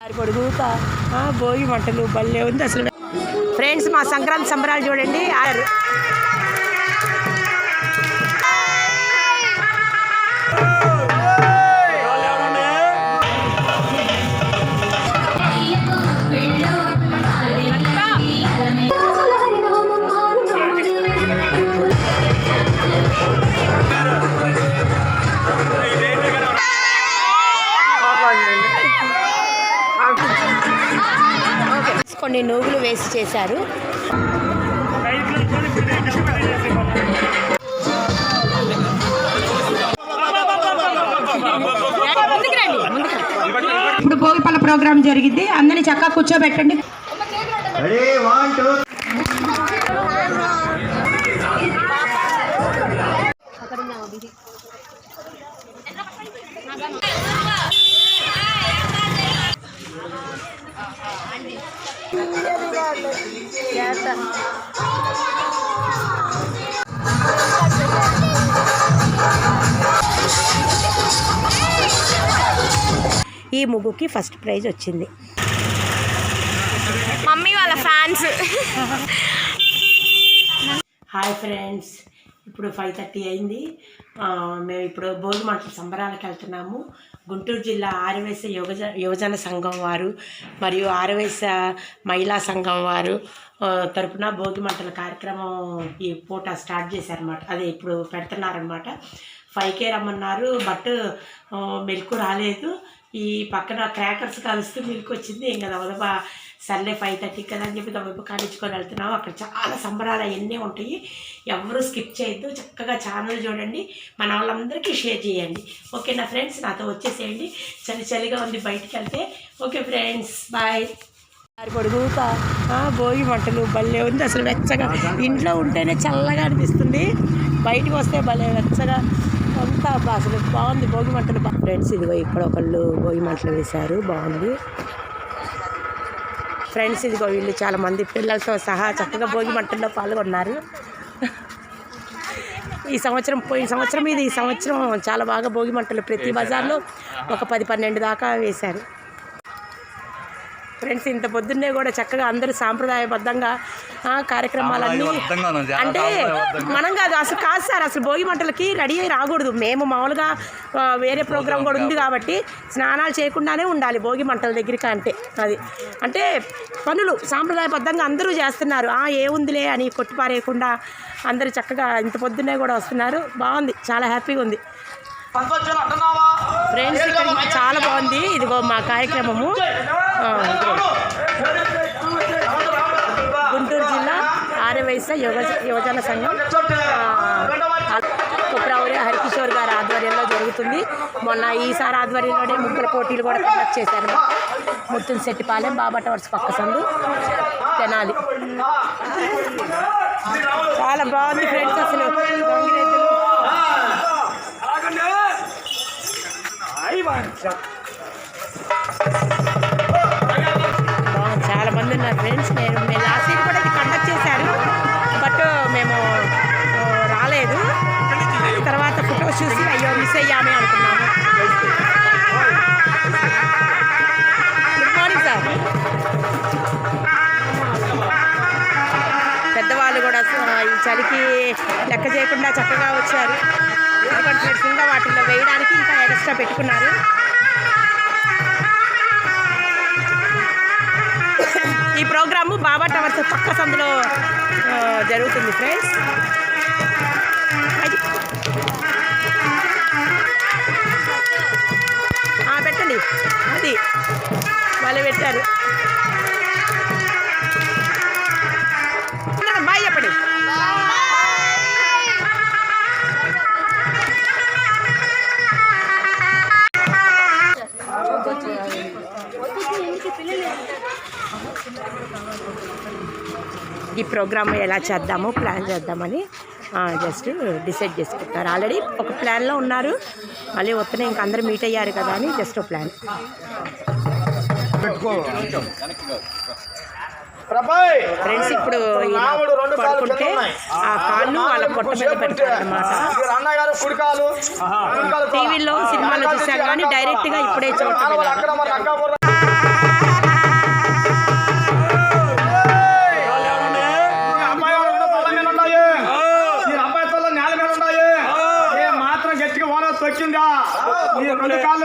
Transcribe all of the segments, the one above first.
పొడుగుతా ఆ, భోగి మంటలు భలే ఉంది అసలు. ఫ్రెండ్స్ మా సంక్రాంతి సంబరాలు చూడండి. కొన్ని నూగులు వేసి చేశారు. ముందుకు రండి, ముందుకు రండి. ఇప్పుడు భోగిపల్ల ప్రోగ్రామ్ జరిగింది. అందరిని చక్కగా కూర్చోబెట్టండి. ఈ ముగ్గుకి ఫస్ట్ ప్రైజ్ వచ్చింది. మమ్మీ వాళ్ళ ఫ్యాన్స్. హాయ్ ఫ్రెండ్స్ ఇప్పుడు ఫైవ్ థర్టీ అయింది. ఆ, మేము ఇప్పుడు భోగి మంటల సంబరాలకు వెళ్తున్నాము. గుంటూరు జిల్లా ఆర్యవేశ యువజ యువజన సంఘం వారు మరియు ఆర్యవేశ మహిళా సంఘం వారు తరపున భోగి మంటల కార్యక్రమం ఈ పూట స్టార్ట్ చేశారన్నమాట. అదే ఇప్పుడు పెడుతున్నారనమాట ఫైవ్కే రమ్మన్నారు బట్ మెలకు రాలేదు. ఈ పక్కన క్రాకర్స్ కలుస్తూ మిల్క్ వచ్చింది ఇంకా దబదబా సర్లే ఫైవ్ థర్టీ కదా అని చెప్పి దబదబా కానించుకొని వెళ్తున్నాము అక్కడ చాలా సంబరాలు అవన్నీ ఉంటాయి. ఎవరు స్కిప్ చేయొద్దు. చక్కగా ఛానల్ చూడండి. మన వాళ్ళందరికీ షేర్ చేయండి. ఓకేనా ఫ్రెండ్స్ నాతో వచ్చేసేయండి. చలి చలిగా ఉంది బయటికి వెళ్తే. ఓకే ఫ్రెండ్స్ బాయ్ పొడుగుతా ఆ, భోగి మంటలు భలే ఉంది. అసలు వెచ్చగా ఇంట్లో ఉంటేనే చల్లగా అనిపిస్తుంది. బయటికి వస్తే భలే వెచ్చగా అంతా అసలు బాగుంది. భోగి మంటలు ఫ్రెండ్స్ ఇదిగో ఇక్కడ ఒకళ్ళు భోగి మంటలు వేశారు. బాగుంది. ఫ్రెండ్స్ ఇదిగో వీళ్ళు చాలా మంది పిల్లలతో సహా చక్కగా భోగి మంటల్లో పాల్గొన్నారు. ఈ సంవత్సరం పోయిన సంవత్సరం ఇది. ఈ సంవత్సరం చాలా బాగా భోగి మంటలు ప్రతి బజార్లో ఒక పది పన్నెండు దాకా వేశారు. ఫ్రెండ్స్ ఇంత పొద్దున్నే కూడా చక్కగా అందరూ సాంప్రదాయబద్ధంగా కార్యక్రమాలన్నీ అంటే మనం కాదు అసలు కాదు సార్ అసలు భోగి మంటలకి రెడీ అయ్యి రాకూడదు. మేము మామూలుగా వేరే ప్రోగ్రామ్ కూడా ఉంది కాబట్టి స్నానాలు చేయకుండానే ఉండాలి భోగి మంటల దగ్గరికి అంటే అది. అంటే పనులు సాంప్రదాయబద్ధంగా అందరూ చేస్తున్నారు. ఆ ఏముందిలే అని కొట్టిపారేయకుండా అందరూ చక్కగా ఇంత పొద్దున్నే కూడా వస్తున్నారు. బాగుంది చాలా హ్యాపీగా ఉంది. ఫ్రెండ్స్ ఇక్కడ చాలా బాగుంది. ఇదిగో మా కార్యక్రమము. గుంటూరు జిల్లా ఆర్యవైశ్య యువ యువజన సంఘం. కుప్రావురి హరికిషోర్ గారి ఆధ్వర్యంలో జరుగుతుంది. మొన్న ఈసారి ఆధ్వర్యంలోనే ముగ్గుల పోటీలు కూడా కండక్ట్ చేశారు. ముత్తుల శెట్టిపాలెం బాబా టవర్స్ పక్క సందు తెనాలి. చాలా బాగుంది ఫ్రెండ్స్ అసలు గంగిరెద్దులు. బాగుంది. చాలా మంది ఉన్నారు ఫ్రెండ్స్ నేను మేము లాస్ట్ ఇయర్ కూడా ఇది కండక్ట్ చేశారు బట్ మేము uh, రాలేదు. తర్వాత ఫోటోస్ చూసి అయ్యో మిస్ అయ్యామే అనుకున్నాము. గుడ్ మార్నింగ్ సార్ పెద్దవాళ్ళు కూడా ఈ చలికి లెక్క చేయకుండా చక్కగా వచ్చారు. ఎందుకంటే ఫ్రెండ్స్ వాటిల్లో వేయడానికి ఇంకా ఎక్స్ట్రా పెట్టుకున్నారు. ఈ ప్రోగ్రాము బాబా టవర్స్ పక్క సందులో జరుగుతుంది ఫ్రెండ్స్. ఆ, పెట్టండి. అది. వాళ్ళు పెట్టారు. ఈ ప్రోగ్రామ్ ఎలా చేద్దామో ప్లాన్ చేద్దామని జస్ట్ డిసైడ్ చేసుకుంటారు. ఆల్రెడీ ఒక ప్లాన్లో ఉన్నారు. మళ్ళీ వస్తేనే ఇంక అందరూ మీట్ అయ్యారు కదా అని జస్ట్ ఒక ప్లాన్. ఫ్రెండ్స్ ఇప్పుడు పడుకుంటే. ఆ కాళ్ళు వాళ్ళ పొట్ట మీద పెడతారనమాట టీవీలో సినిమాలో చూసాం కానీ డైరెక్ట్గా ఇప్పుడే చూడటం ಒಂದು ಕಾಲ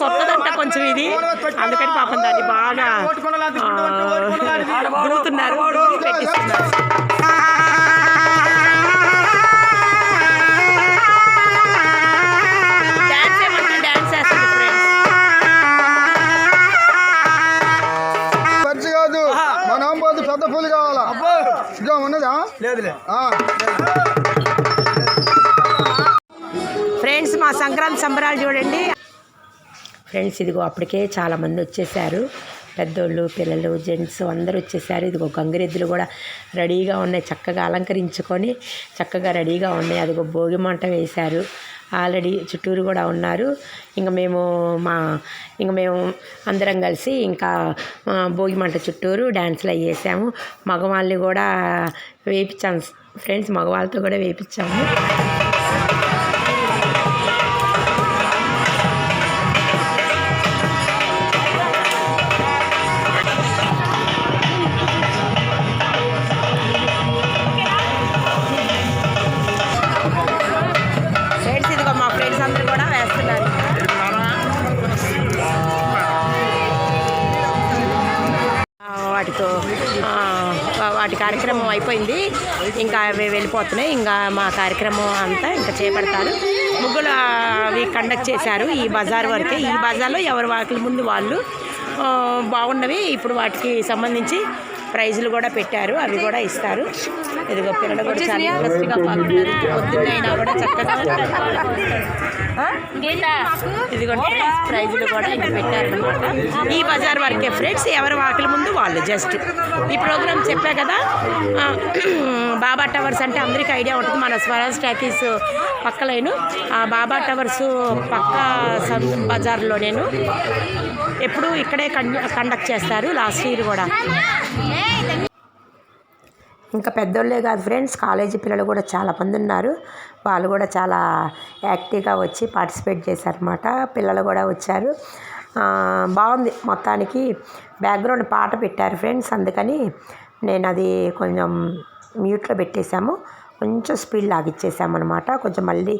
కొత్తదంట కొంచెం ఇది. అందుకని పాపం దాన్ని బాగా పెట్టిస్తున్నారు పెద్ద పూలు కావాలా? ఇంకా ఉన్నదా? లేదులే. ఫ్రెండ్స్ మా సంక్రాంతి సంబరాలు చూడండి. ఫ్రెండ్స్ ఇదిగో అప్పటికే చాలామంది వచ్చేసారు. పెద్దోళ్ళు పిల్లలు జెంట్స్ అందరూ వచ్చేసారు. ఇదిగో గంగిరెద్దులు కూడా రెడీగా ఉన్నాయి. చక్కగా అలంకరించుకొని చక్కగా రెడీగా ఉన్నాయి. అదిగో భోగి మంట వేశారు. ఆల్రెడీ చుట్టూరు కూడా ఉన్నారు. ఇంకా మేము మా ఇంకా మేము అందరం కలిసి ఇంకా భోగి మంట చుట్టూరు డ్యాన్స్లు అవి వేసాము. మగవాళ్ళని కూడా వేయించాము ఫ్రెండ్స్ మగవాళ్ళతో కూడా వేయించాము అవి ఇంకా మా కార్యక్రమం అంతా ఇంకా చేపడతారు. ముగ్గులు అవి కండక్ట్ చేశారు ఈ బజార్ వరకే. ఈ బజార్లో ఎవరి వాటి ముందు వాళ్ళు బాగున్నవి ఇప్పుడు వాటికి సంబంధించి ప్రైజులు కూడా పెట్టారు అవి కూడా ఇస్తారు. ఇదిగో పిల్లలు కూడా చాలా ఇంట్రెస్ట్గా పాల్గొన్నారు పొద్దున్నైనా కూడా చక్కగా ప్రైజులు కూడా ఇంక పెట్టారనమాట ఈ బజార్ వరకే ఫ్రెండ్స్ ఎవరి వాకిలి ముందు వాళ్ళు జస్ట్. ఈ ప్రోగ్రామ్ చెప్పా కదా బాబా టవర్స్ అంటే అందరికీ ఐడియా ఉంటుంది. మన స్వరాజ్ టాకీస్ పక్కలేను ఆ బాబా టవర్స్ పక్క బజార్లో నేను ఎప్పుడు ఇక్కడే కండక్ట్ చేస్తారు లాస్ట్ ఇయర్ కూడా. ఇంకా పెద్దోళ్ళే కాదు ఫ్రెండ్స్ కాలేజీ పిల్లలు కూడా చాలా మంది ఉన్నారు. వాళ్ళు కూడా చాలా యాక్టివ్గా వచ్చి పార్టిసిపేట్ చేశారన్నమాట. పిల్లలు కూడా వచ్చారు. బాగుంది. మొత్తానికి బ్యాక్గ్రౌండ్ పాట పెట్టారు ఫ్రెండ్స్. అందుకని నేను అది కొంచెం మ్యూట్లో పెట్టేశాము. కొంచెం స్పీడ్ లాగిచ్చేసాము అనమాట కొంచెం మళ్ళీ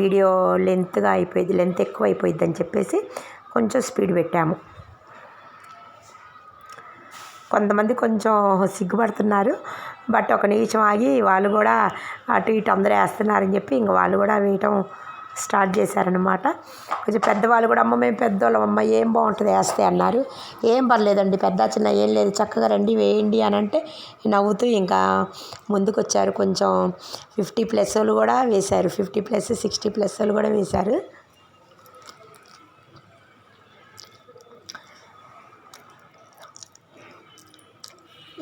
వీడియో లెంత్గా అయిపోయింది లెంత్ ఎక్కువ అయిపోయింది అని చెప్పేసి కొంచెం స్పీడ్ పెట్టాము. కొంతమంది కొంచెం సిగ్గుపడుతున్నారు. బట్ ఒక నిమిషం ఆగి వాళ్ళు కూడా అటు ఇటు అందరూ వేస్తున్నారని చెప్పి ఇంక వాళ్ళు కూడా వేయటం స్టార్ట్ చేశారనమాట కొంచెం పెద్దవాళ్ళు కూడా అమ్మ మేము పెద్దవాళ్ళం అమ్మ ఏం బాగుంటుంది వేస్తే? అన్నారు. ఏం పర్లేదండి పెద్ద చిన్న ఏం లేదు. చక్కగా రండి వేయండి అని అంటే నవ్వుతూ ఇంకా ముందుకు వచ్చారు కొంచెం ఫిఫ్టీ ప్లస్ వాళ్ళు కూడా వేశారు. ఫిఫ్టీ ప్లస్ సిక్స్టీ ప్లస్ వాళ్ళు కూడా వేశారు.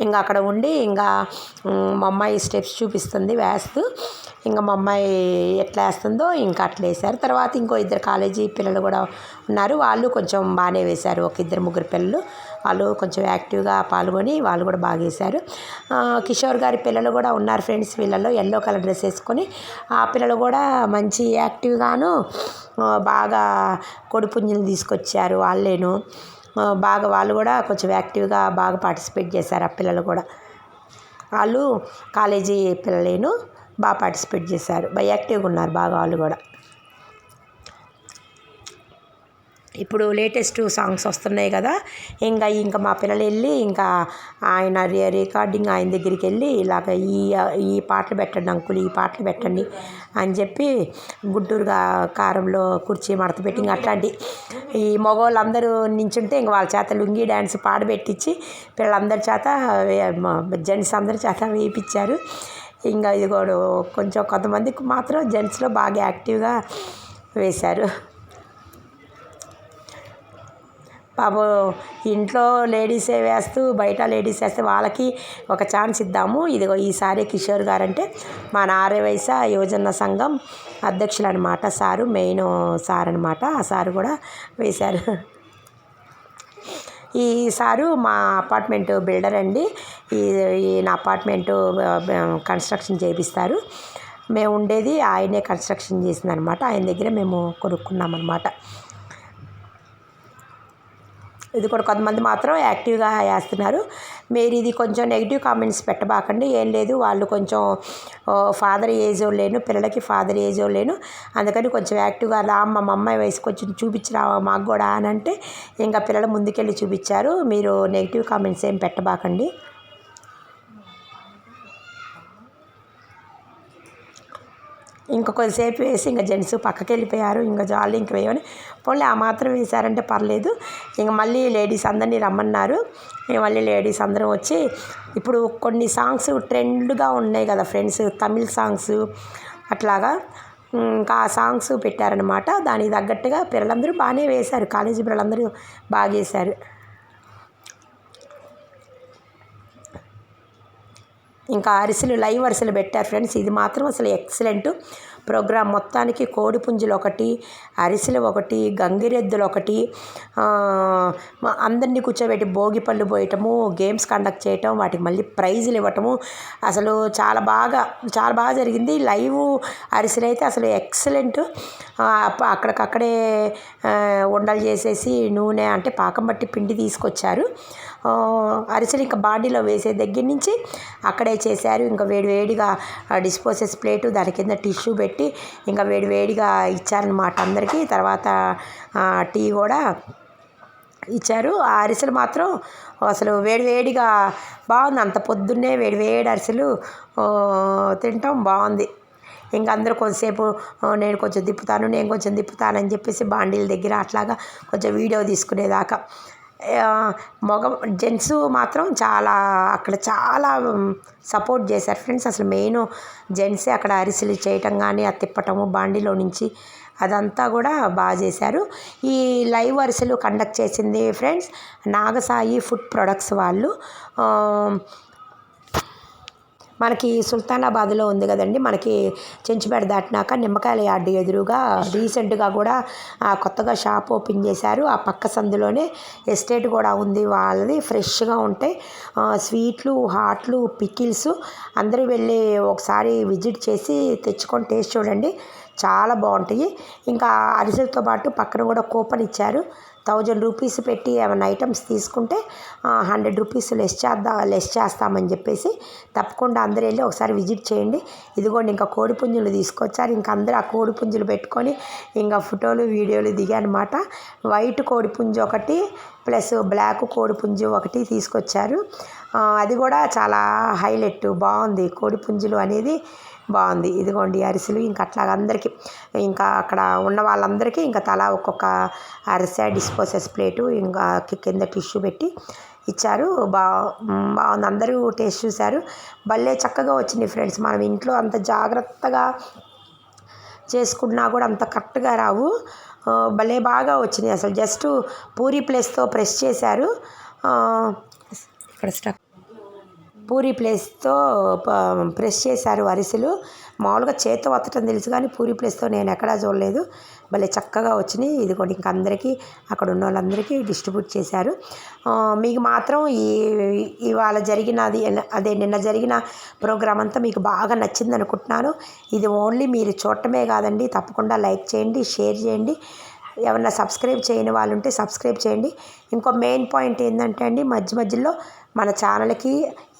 ఇంకా అక్కడ ఉండి ఇంకా మా అమ్మాయి స్టెప్స్ చూపిస్తుంది వేస్తూ. ఇంకా మా అమ్మాయి ఎట్లా వేస్తుందో ఇంకా అట్లా వేశారు. తర్వాత ఇంకో ఇద్దరు కాలేజీ పిల్లలు కూడా ఉన్నారు. వాళ్ళు కొంచెం బాగానే వేశారు. ఒక ఇద్దరు ముగ్గురు పిల్లలు. వాళ్ళు కొంచెం యాక్టివ్గా పాల్గొని వాళ్ళు కూడా బాగా వేశారు. కిషోర్ గారి పిల్లలు కూడా ఉన్నారు ఫ్రెండ్స్ వీళ్ళలో ఎల్లో కలర్ డ్రెస్ వేసుకొని. ఆ పిల్లలు కూడా మంచి యాక్టివ్గాను బాగా కొడుపుంజులు తీసుకొచ్చారు వాళ్ళేను. బాగా వాళ్ళు కూడా కొంచెం యాక్టివ్గా బాగా పార్టిసిపేట్ చేశారు ఆ పిల్లలు కూడా. వాళ్ళు కాలేజీ పిల్లలేను బాగా పార్టిసిపేట్ చేశారు. బై యాక్టివ్గా ఉన్నారు బాగా వాళ్ళు కూడా. ఇప్పుడు లేటెస్ట్ సాంగ్స్ వస్తున్నాయి కదా. ఇంకా ఇంకా మా పిల్లలు వెళ్ళి ఇంకా ఆయన రి- రికార్డింగ్ ఆయన దగ్గరికి వెళ్ళి ఇలాగ ఈ ఈ పాటలు పెట్టండి అంకుల్ ఈ పాటలు పెట్టండి అని చెప్పి గుంటూరుగా కారంలో కుర్చీ మడత పెట్టి ఇంకా అట్లాంటి ఈ మగవాళ్ళందరూ నించుంటే ఇంక వాళ్ళ చేత లుంగి డ్యాన్స్ పాడబెట్టించి పిల్లలందరి చేత జెంట్స్ అందరి చేత వేయించారు ఇంకా ఇది కూడా కొంచెం కొంతమందికి మాత్రం జెంట్స్లో బాగా యాక్టివ్గా వేశారు. పాపం ఇంట్లో లేడీసే వేస్తూ బయట లేడీస్ వేస్తే వాళ్ళకి ఒక ఛాన్స్ ఇద్దాము. ఇదిగో ఈసారి కిషోర్ గారు అంటే మా నారవయస యువజన సంఘం అధ్యక్షులు అనమాట సారు మెయిన్ సార్ అనమాట ఆ సారు కూడా వేశారు. ఈ సారు మా అపార్ట్మెంట్ బిల్డర్ అండి. ఈ ఈయన నా అపార్ట్మెంట్ కన్స్ట్రక్షన్ చేపిస్తారు. మేము ఉండేది ఆయనే కన్స్ట్రక్షన్ చేసిందనమాట. ఆయన దగ్గర మేము కొనుక్కున్నాం అనమాట ఇది కూడా కొంతమంది మాత్రం యాక్టివ్గా వేస్తున్నారు మీరు ఇది కొంచెం నెగిటివ్ కామెంట్స్ పెట్టబాకండి. ఏం లేదు వాళ్ళు కొంచెం ఫాదర్ ఏజ్ లేను పిల్లలకి ఫాదర్ ఏజ్ లేను. అందుకని కొంచెం యాక్టివ్గా రా అమ్మ మా అమ్మాయి వయసు కొంచెం చూపించరా మాకు కూడా అని అంటే ఇంకా పిల్లలు ముందుకెళ్ళి చూపించారు. మీరు నెగిటివ్ కామెంట్స్ ఏం పెట్టబాకండి. ఇంకా కొద్దిసేపు వేసి ఇంకా జెంట్స్ పక్కకి వెళ్ళిపోయారు ఇంకా జాలి ఇంక వేయమని పోన్లే ఆ మాత్రం వేశారంటే పర్లేదు. ఇంకా మళ్ళీ లేడీస్ అందరినీ రమ్మన్నారు. ఇంక మళ్ళీ లేడీస్ అందరం వచ్చి ఇప్పుడు కొన్ని సాంగ్స్ ట్రెండ్గా ఉన్నాయి కదా ఫ్రెండ్స్ తమిళ్ సాంగ్స్ అట్లాగా. ఇంకా ఆ సాంగ్స్ పెట్టారనమాట దానికి తగ్గట్టుగా పిల్లలందరూ బాగానే వేశారు. కాలేజీ పిల్లలందరూ బాగా వేశారు. ఇంకా అరిసెలు లైవ్ అరిసెలు పెట్టారు ఫ్రెండ్స్. ఇది మాత్రం అసలు ఎక్సలెంట్. ప్రోగ్రామ్ మొత్తానికి కోడి పుంజులు ఒకటి అరిసెలు ఒకటి గంగిరెద్దులు ఒకటి అందరినీ కూర్చోబెట్టి భోగి పళ్ళు పోయటము గేమ్స్ కండక్ట్ చేయటం వాటికి మళ్ళీ ప్రైజులు ఇవ్వటము. అసలు చాలా బాగా చాలా బాగా జరిగింది. లైవ్ అరిసెలు అయితే అసలు ఎక్సలెంట్. అక్కడికక్కడే ఉండలు చేసేసి నూనె అంటే పాకం బట్టి పిండి తీసుకొచ్చారు. అరిసెలు ఇంకా బాడీలో వేసే దగ్గర నుంచి అక్కడే చేశారు. ఇంకా వేడి వేడిగా ప్లేటు దాని కింద టిష్యూ పెట్టి ఇంకా వేడి వేడిగా ఇచ్చారనమాట అందరికీ. తర్వాత టీ కూడా ఇచ్చారు. ఆ అరిసెలు మాత్రం అసలు వేడివేడిగా బాగుంది. అంత పొద్దున్నే వేడివేడి అరిసెలు తింటాం. బాగుంది. ఇంకా అందరూ కొంతసేపు నేను కొంచెం తిప్పుతాను నేను కొంచెం తిప్పుతానని చెప్పేసి బాండీల దగ్గర అట్లాగా కొంచెం వీడియో తీసుకునేదాకా మగ జెంట్స్ మాత్రం చాలా అక్కడ చాలా సపోర్ట్ చేశారు. ఫ్రెండ్స్ అసలు మెయిన్ జెంట్సే అక్కడ అరిసెలు చేయటం కానీ అది తిప్పటము బాండీలో నుంచి అదంతా కూడా బాగా చేశారు. ఈ లైవ్ అరిసెలు కండక్ట్ చేసింది ఫ్రెండ్స్ నాగసాయి ఫుడ్ ప్రొడక్ట్స్ వాళ్ళు. మనకి సుల్తానాబాద్లో ఉంది కదండి. మనకి చెంచుపేట దాటినాక నిమ్మకాయల యార్డ్ ఎదురుగా రీసెంట్గా కూడా కొత్తగా షాప్ ఓపెన్ చేశారు. ఆ పక్క సందులోనే ఎస్టేట్ కూడా ఉంది. వాళ్ళది ఫ్రెష్గా ఉంటాయి స్వీట్లు హాట్లు పికిల్స్ అందరూ వెళ్ళి ఒకసారి విజిట్ చేసి తెచ్చుకొని టేస్ట్ చూడండి. చాలా బాగుంటాయి. ఇంకా అరిసెలతో పాటు పక్కన కూడా కూపన్ ఇచ్చారు. థౌజండ్ రూపీస్ పెట్టి ఏమైనా ఐటమ్స్ తీసుకుంటే హండ్రెడ్ రూపీస్ లెస్ చేద్దాం లెస్ చేస్తామని చెప్పేసి తప్పకుండా అందరూ వెళ్ళి ఒకసారి విజిట్ చేయండి. ఇదిగోండి ఇంకా కోడి పుంజులు తీసుకొచ్చారు. ఇంకా అందరూ ఆ కోడి పుంజులు పెట్టుకొని ఇంకా ఫోటోలు వీడియోలు దిగానమాట వైట్ కోడి పుంజు ఒకటి ప్లస్ బ్లాక్ కోడిపుంజు ఒకటి తీసుకొచ్చారు. అది కూడా చాలా హైలైట్ బాగుంది. కోడిపుంజులు అనేది బాగుంది. ఇదిగోండి అరిసెలు. ఇంకా అట్లా అందరికీ ఇంకా అక్కడ ఉన్న వాళ్ళందరికీ ఇంకా తలా ఒక్కొక్క అరిసె డిస్పోసెస్ ప్లేటు ఇంకా కింద టిష్యూ పెట్టి ఇచ్చారు. బా బాగుంది. అందరూ టేస్ట్ చూశారు. భలే చక్కగా వచ్చింది ఫ్రెండ్స్. మనం ఇంట్లో అంత జాగ్రత్తగా చేసుకున్నా కూడా అంత కరెక్ట్గా రావు. భలే బాగా వచ్చింది అసలు. జస్ట్ పూరి ప్లేస్తో ప్రెస్ చేశారు. ఇక్కడ స్టక్ పూరి ప్లేస్తో ప- ప్రెస్ చేశారు అరిసెలు. మామూలుగా చేత్తో వత్తటం తెలుసు కానీ పూరి ప్లేస్తో నేను ఎక్కడా చూడలేదు. భలే చక్కగా వచ్చినాయి. ఇది కూడా ఇంకా అందరికీ అక్కడ ఉన్న వాళ్ళందరికీ డిస్ట్రిబ్యూట్ చేశారు. మీకు మాత్రం ఈ ఇవాళ జరిగినది అదే నిన్న జరిగిన ప్రోగ్రామ్ అంతా మీకు బాగా నచ్చింది అనుకుంటున్నాను. ఇది ఓన్లీ మీరు చూడటమే కాదండి తప్పకుండా లైక్ చేయండి షేర్ చేయండి. ఏమన్నా సబ్స్క్రైబ్ చేయని వాళ్ళు ఉంటే సబ్స్క్రైబ్ చేయండి. ఇంకో మెయిన్ పాయింట్ ఏంటంటే అండి మధ్య మధ్యలో మన ఛానల్కి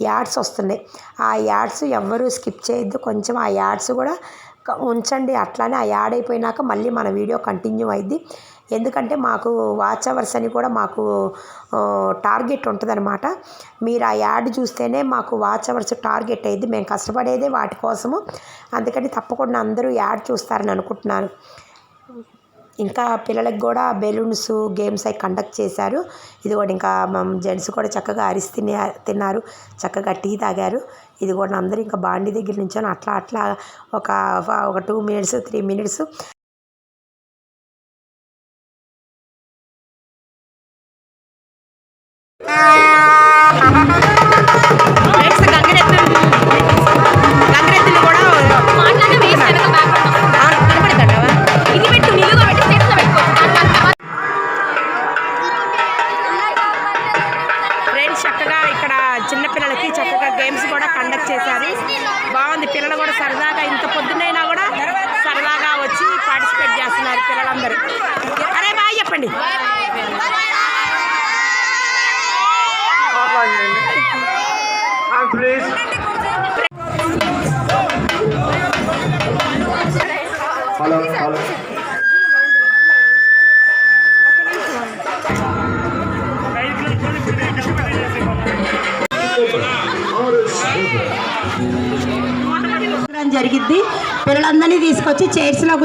యాడ్స్ వస్తున్నాయి. ఆ యాడ్స్ ఎవ్వరూ స్కిప్ చేయొద్దు. కొంచెం ఆ యాడ్స్ కూడా ఉంచండి. అట్లానే ఆ యాడ్ అయిపోయినాక మళ్ళీ మన వీడియో కంటిన్యూ అయింది ఎందుకంటే మాకు వాచ్ అవర్స్ అని కూడా మాకు టార్గెట్ ఉంటుందన్నమాట. మీరు ఆ యాడ్ చూస్తేనే మాకు వాచ్ అవర్స్ టార్గెట్ అయ్యింది మేము కష్టపడేదే వాటి కోసము. అందుకని తప్పకుండా అందరూ యాడ్ చూస్తారని అనుకుంటున్నాను. ఇంకా పిల్లలకు కూడా బెలూన్స్ గేమ్స్ అవి కండక్ట్ చేశారు. ఇది కూడా ఇంకా జెంట్స్ కూడా చక్కగా అరిసి తినే తిన్నారు. చక్కగా టీ తాగారు. ఇది కూడా అందరూ ఇంకా బాండి దగ్గర నుంచొని అట్లా అట్లా ఒక ఒక టూ మినిట్స్ త్రీ మినిట్స్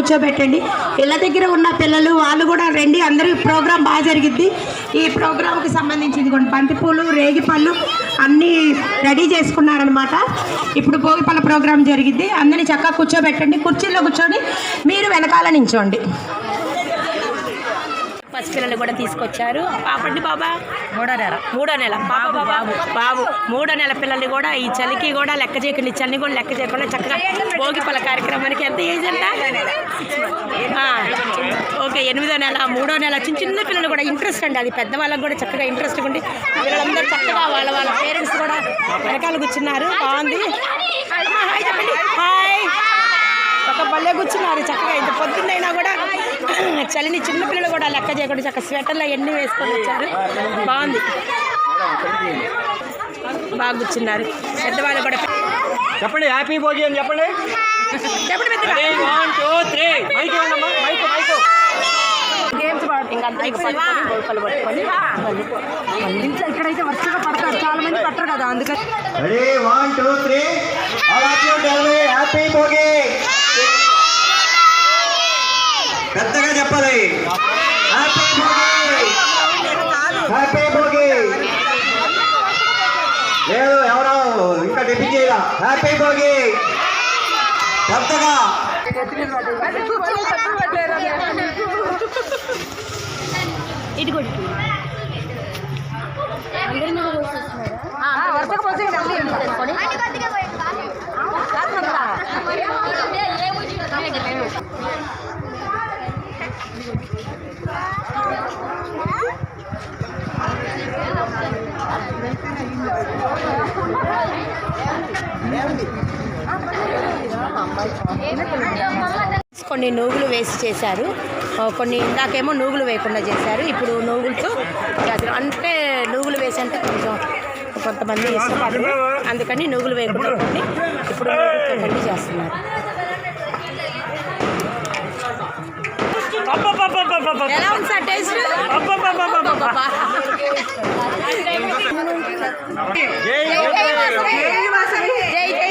కూర్చోబెట్టండి. ఇళ్ళ దగ్గర ఉన్న పిల్లలు వాళ్ళు కూడా రండి. అందరూ ప్రోగ్రాం బాగా జరిగిద్ది. ఈ ప్రోగ్రాంకి సంబంధించింది కొన్ని బంతిపూలు రేగిపళ్ళు అన్నీ రెడీ చేసుకున్నారనమాట ఇప్పుడు భోగిపళ్ళ ప్రోగ్రాం జరిగిద్ది. అందరినీ చక్కగా కూర్చోబెట్టండి. కుర్చీల్లో కూర్చొని మీరు వెనకాల నించోండి. పసిపిల్లలు కూడా తీసుకొచ్చారు. పాపండి బాబా మూడో నెల. మూడో నెల. పాప బాబు. బాబు. మూడో నెల పిల్లల్ని కూడా ఈ చలికి కూడా లెక్క చేయకుండా ఈ చలిని కూడా లెక్క చేయకుండా చక్కగా భోగి పళ్ళ కార్యక్రమానికి ఎంత ఏజ్ అంట ఓకే ఎనిమిదో నెల మూడో నెల చిన్న చిన్న పిల్లలు కూడా ఇంట్రెస్ట్ అండి. అది పెద్దవాళ్ళకి కూడా చక్కగా ఇంట్రెస్ట్ ఉండి పిల్లలందరూ చక్కగా వాళ్ళ వాళ్ళ పేరెంట్స్ కూడా వెనకాల కూర్చున్నారు. బాగుంది. హాయ్ చెప్పండి. హాయ్. ఒక పల్లె కూర్చున్నారు. చక్కగా ఇంత పొద్దున్నైనా కూడా చలిని చిన్నపిల్లలు కూడా లెక్క చేయకుండా చక్క స్వెటర్లు అవన్నీ వేసుకొని వచ్చారు. బాగుంది. బాగా కూర్చున్నారు. పెద్దవాళ్ళు కూడా చెప్పండి హ్యాపీ భోగి అని చెప్పండి. చెప్పండి ఇంకా గోల్పలు పట్టుకొని. ఇంట్లో ఇక్కడైతే వరుసగా పడతారు. చాలా మంది పట్టరు కదా అందుకని హ్యాపీ భోగి. పెద్దగా చెప్పాలి. హ్యాపీ భోగి హ్యాపీ భోగి లేదు ఎవరో ఇంకా డిపి చేయాల. హ్యాపీ భోగి పెద్దగా. వరుసగా పోతే కొన్ని నూగులు వేసి చేశారు. కొన్ని ఇందాకేమో నూగులు వేయకుండా చేశారు. ఇప్పుడు నూగులతో చేస్తారు అంటే నూగులు వేసి అంటే కొంచెం కొంతమంది ఇష్టపడరు. అందుకని నూగులు వేయకుండా కొన్ని ఇప్పుడు నూగులతో చేస్తున్నారు. ఎలా ఉంది సార్ టేస్ట్? జై జై వాసవి. జై జై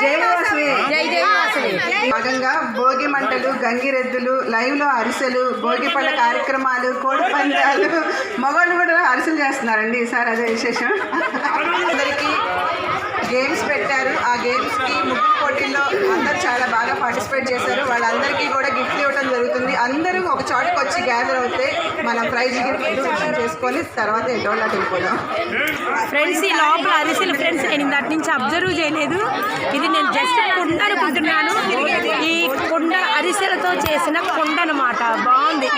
జై వాసవి. భాగంగా భోగి మంటలు గంగిరెద్దులు లైవ్లో అరిసెలు భోగి పళ్ళ కార్యక్రమాలు కోడి పందాలు మగవాళ్ళు కూడా అరిసెలు చేస్తున్నారండి ఈసారి అదే విశేషం. అందరికీ గేమ్స్ పెట్టారు. ఆ గేమ్స్కి ముగ్గు పోటీల్లో అందరూ చాలా బాగా పార్టిసిపేట్ చేశారు. వాళ్ళందరికీ కూడా గిఫ్ట్లు ఇవ్వడం జరుగుతుంది. అందరూ ఒక చోటకి వచ్చి గ్యాదర్ అవుతే మనం ప్రైజ్ గిఫ్ట్ చేసుకొని తర్వాత ఎటోళ్ళకి వెళ్ళిపోదాం. ఫ్రెండ్స్ ఈ లోపల అరిసెలు ఫ్రెండ్స్ నేను ఇందాటి నుంచి అబ్జర్వ్ చేయలేదు. ఇది నేను జస్ట్ కుండ అనుకుంటున్నాను. ఈ కుండ అరిసెలతో చేసిన కుండ అనమాట బాగుంది.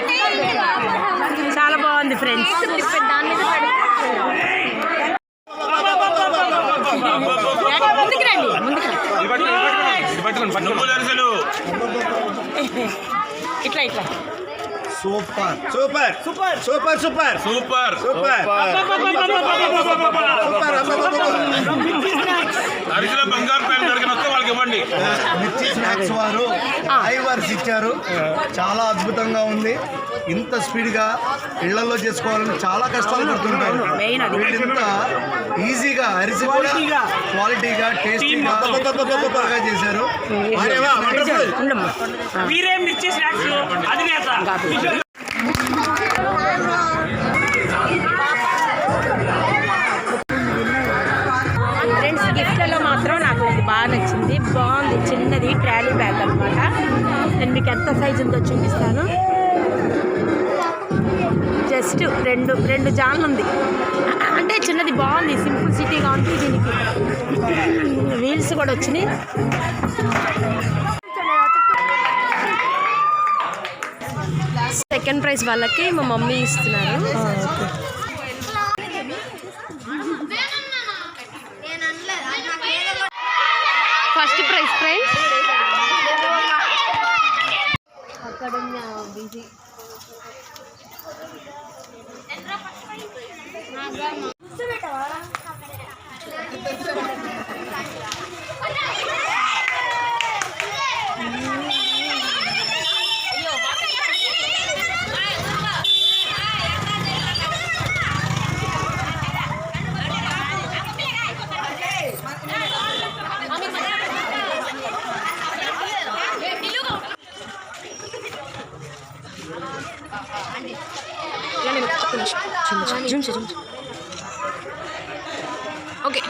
చాలా బాగుంది ఫ్రెండ్స్ ముందుకు రండి ముందుకు రండి. ఇట్లా ఇట్లా super super super super super super super అరిసెల బంగారు పేరు దొరికిన వస్తే వాళ్ళకి ఇవ్వండి మిర్చి స్నాక్స్ వారు ఐవర్స్ ఇచ్చారు చాలా అద్భుతంగా ఉంది ఇంత స్పీడ్గా ఇళ్ళలో చేసుకోవాలని చాలా కష్టాలు పడుతుంటారు మెయిన్ అది. వీళ్ళింత ఈజీగా అరిసి కూడా క్వాలిటీగా టేస్టీగా సూపర్గా చేశారు. ఫ్రెండ్స్ గిఫ్ట్లలో మాత్రం నాకు ఇది బాగా నచ్చింది. బాగుంది. చిన్నది ట్రాలీ బ్యాగ్ అనమాట నేను మీకు ఎంత సైజు ఉందో చూపిస్తాను. జస్ట్ రెండు రెండు జాన్లు ఉంది. అంటే చిన్నది బాగుంది సింపుల్ సిటీగా ఉంది దీనికి వీల్స్ కూడా వచ్చినాయి. సెకండ్ ప్రైజ్ వాళ్ళకి మా మమ్మీ ఇస్తున్నారు first prize prize okay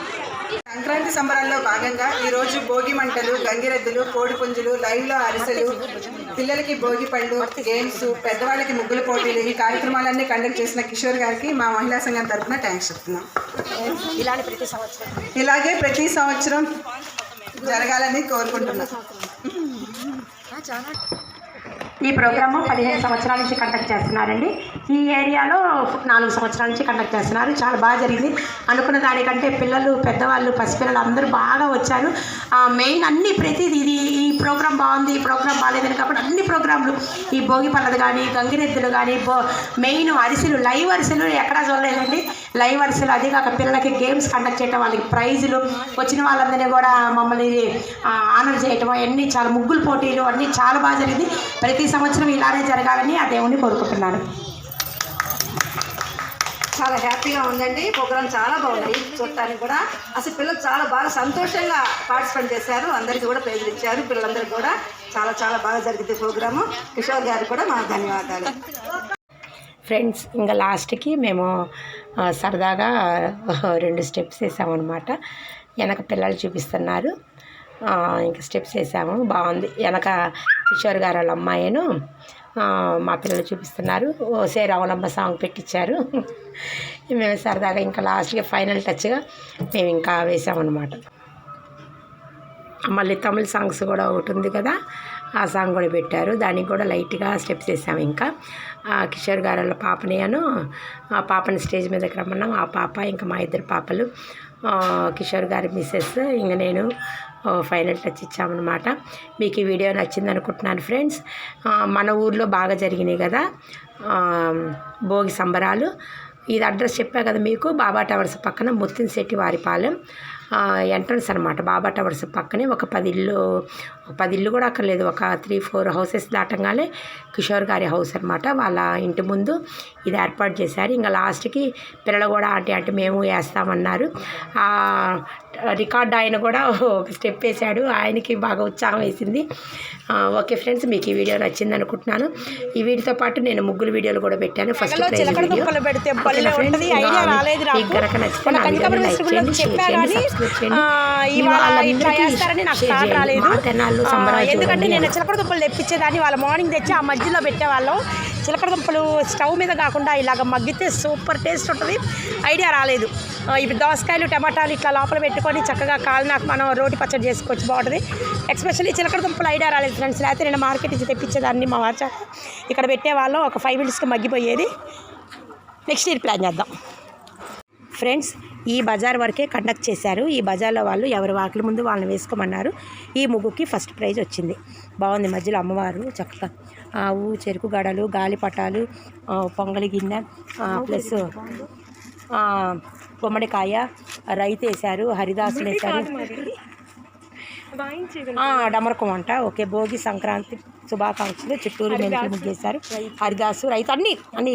Sankranti సంబరాల్లో భాగంగా ఈరోజు భోగి మంటలు గంగిరెద్దులు కోడి పుంజులు లైవ్లో అరిసెలు పిల్లలకి భోగి పళ్ళు గేమ్స్ పెద్దవాళ్ళకి ముగ్గుల పోటీలు ఈ కార్యక్రమాలన్నీ కండక్ట్ చేసిన కిషోర్ గారికి మా మహిళా సంఘం తరఫున థ్యాంక్స్ చెప్తున్నాం. ఇలానే ప్రతి సంవత్సరం. ఇలాగే ప్రతి సంవత్సరం జరగాలని కోరుకుంటున్నాం. ఈ ప్రోగ్రాము పదిహేను సంవత్సరాల నుంచి కండక్ట్ చేస్తున్నారండి. ఈ ఏరియాలో నాలుగు సంవత్సరాల నుంచి కండక్ట్ చేస్తున్నారు. చాలా బాగా జరిగింది. అనుకున్న దానికంటే పిల్లలు పెద్దవాళ్ళు పసిపిల్లలు అందరూ బాగా వచ్చారు. మెయిన్ అన్ని ప్రతిదీ ఇది ఈ ప్రోగ్రాం బాగుంది ఈ ప్రోగ్రామ్ బాగాలేదని కాబట్టి అన్ని ప్రోగ్రాంలు ఈ భోగి పళ్ళది కానీ గంగిరెద్దులు కానీ బో మెయిన్ అరిసెలు లైవ్ అరిసెలు ఎక్కడా చూడలేదండి. లైవ్ అదే కాక పిల్లలకి గేమ్స్ కండక్ట్ చేయటం వాళ్ళకి ప్రైజులు వచ్చిన వాళ్ళందరినీ కూడా మమ్మల్ని ఆనర్ చేయటం అన్నీ చాలా ముగ్గులు పోటీలు అన్నీ చాలా బాగా జరిగింది. ప్రతి సంవత్సరం ఇలానే జరగాలని ఆ దేవుణ్ణి కోరుకుంటున్నాను. చాలా హ్యాపీగా ఉందండి. ప్రోగ్రామ్ చాలా బాగుంది చూడటానికి కూడా. అసలు పిల్లలు చాలా బాగా సంతోషంగా పార్టిసిపేట్ చేశారు. అందరికీ కూడా ప్రైజులు ఇచ్చారు. పిల్లలందరికీ కూడా చాలా చాలా బాగా జరిగింది ప్రోగ్రాము. కిషోర్ గారికి కూడా మా ధన్యవాదాలు. ఫ్రెండ్స్ ఇంకా లాస్ట్కి మేము సరదాగా రెండు స్టెప్స్ వేసామన్నమాట. వెనక పిల్లలు చూపిస్తున్నారు. ఇంకా స్టెప్స్ వేసాము. బాగుంది. వెనక కిషోర్ గారు వాళ్ళ అమ్మాయిను మా పిల్లలు చూపిస్తున్నారు. ఓసే రావులమ్మ సాంగ్ పెట్టించారు మేము సరదాగా ఇంకా లాస్ట్గా ఫైనల్ టచ్గా మేము ఇంకా వేసామన్నమాట. మళ్ళీ తమిళ సాంగ్స్ కూడా ఒకటి ఉంది కదా. ఆ సాంగ్ కూడా పెట్టారు. దానికి కూడా లైట్గా స్టెప్స్ వేసాము ఇంకా. ఆ కిషోర్ గారు వాళ్ళ పాపనియను ఆ పాపని స్టేజ్ మీదకి రమ్మన్నాం. ఆ పాప ఇంకా మా ఇద్దరు పాపలు. కిషోర్ గారి మిస్సెస్ ఇంకా నేను ఫైనల్ టచ్ ఇచ్చామన్నమాట. మీకు ఈ వీడియో నచ్చింది అనుకుంటున్నాను ఫ్రెండ్స్. మన ఊర్లో బాగా జరిగినాయి కదా భోగి సంబరాలు. ఇది అడ్రస్ చెప్పా కదా మీకు బాబా టవర్స్ పక్కన ముత్తినశెట్టి వారిపాలెం. ఎంట్రన్స్ అనమాట బాబా టవర్స్ పక్కనే ఒక పది ఇల్లు పది ఇల్లు కూడా అక్కర్లేదు. ఒక త్రీ ఫోర్ హౌసెస్ దాటంగానే కిషోర్ గారి హౌస్ అనమాట వాళ్ళ ఇంటి ముందు ఇది ఏర్పాటు చేశారు. ఇంకా లాస్ట్కి పిల్లలు కూడా ఆంటీ అంటే మేము వేస్తామన్నారు. రికార్డ్ ఆయన కూడా ఒక స్టెప్ వేశాడు. ఆయనకి బాగా ఉత్సాహం వేసింది. ఓకే ఫ్రెండ్స్ మీకు ఈ వీడియో నచ్చింది అనుకుంటున్నాను. ఈ వీడియోతో పాటు నేను ముగ్గురు వీడియోలు కూడా పెట్టాను. First prize video. మీకు నచ్చితే నా లైక్ చేయండి, షేర్ చేయండి, ఇట్లా చేస్తారని నాకు. రాలేదు. ఎందుకంటే. నేను చిలకడ దుంపలు తెప్పించేదాన్ని. వాళ్ళ మార్నింగ్ తెచ్చి ఆ మధ్యలో పెట్టేవాళ్ళం. చిలకడ దుంపలు స్టవ్ మీద కాకుండా ఇలాగ మగ్గితే సూపర్ టేస్ట్ ఉంటుంది. ఐడియా రాలేదు. ఇప్పుడు దోసకాయలు టమాటాలు ఇట్లా లోపల పెట్టుకొని చక్కగా కాలినాక మనం రోటి పచ్చడి చేసుకోవచ్చు. బాగుంటుంది. ఎక్స్పెషల్లీ చిలకడ దుంపలు ఐడియా రాలేదు ఫ్రెండ్స్. లేకపోతే నేను మార్కెట్ నుంచి తెప్పించేదాన్ని మా వాచ. ఇక్కడ పెట్టేవాళ్ళం. ఒక ఫైవ్ మినిట్స్కి మగ్గిపోయేది. నెక్స్ట్ ఇయర్ ప్లాన్ చేద్దాం. ఫ్రెండ్స్ ఈ బజార్ వరకే కండక్ట్ చేశారు. ఈ బజార్లో వాళ్ళు ఎవరి వాకిలి ముందు వాళ్ళని వేసుకోమన్నారు. ఈ ముగ్గుకి ఫస్ట్ ప్రైజ్ వచ్చింది. బాగుంది మధ్యలో అమ్మవారు చక్కగా ఆవు చెరుకు గడలు గాలిపటాలు పొంగలి గిన్నె ప్లస్ గుమ్మడికాయ రైతు వేశారు హరిదాసులు వేశారు. డమరకం అంట. ఓకే భోగి సంక్రాంతి శుభాకాంక్షలు. చిత్తూరు మెంతులు ముగ్గేశారు హరిదాసు రైతు. అన్ని అన్ని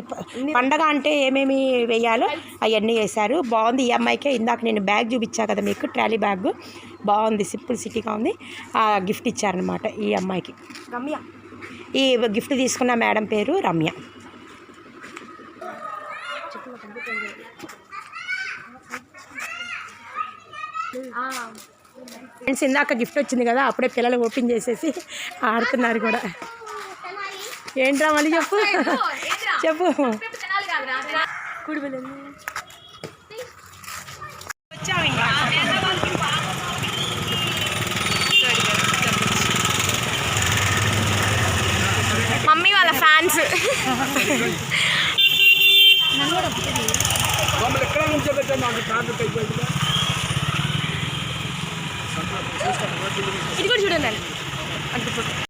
పండగ అంటే ఏమేమి వేయాలో అవన్నీ వేశారు. బాగుంది ఈ అమ్మాయికే. ఇందాక నేను బ్యాగ్ చూపించా కదా మీకు ట్రాలీ బ్యాగ్. బాగుంది సింపుల్ సిటీగా ఉంది. ఆ గిఫ్ట్ ఇచ్చారనమాట ఈ అమ్మాయికి. రమ్య. ఈ గిఫ్ట్ తీసుకున్న మేడం పేరు రమ్య. ఫ్రెండ్స్ ఇందాక గిఫ్ట్ వచ్చింది కదా అప్పుడే పిల్లలు ఓపెన్ చేసేసి ఆడుతున్నారు కూడా. ఏంట్రా మళ్ళీ చెప్పు? చెప్పు. మమ్మీ వాళ్ళ ఫ్యాన్స్. ఇది కూడా చూడండి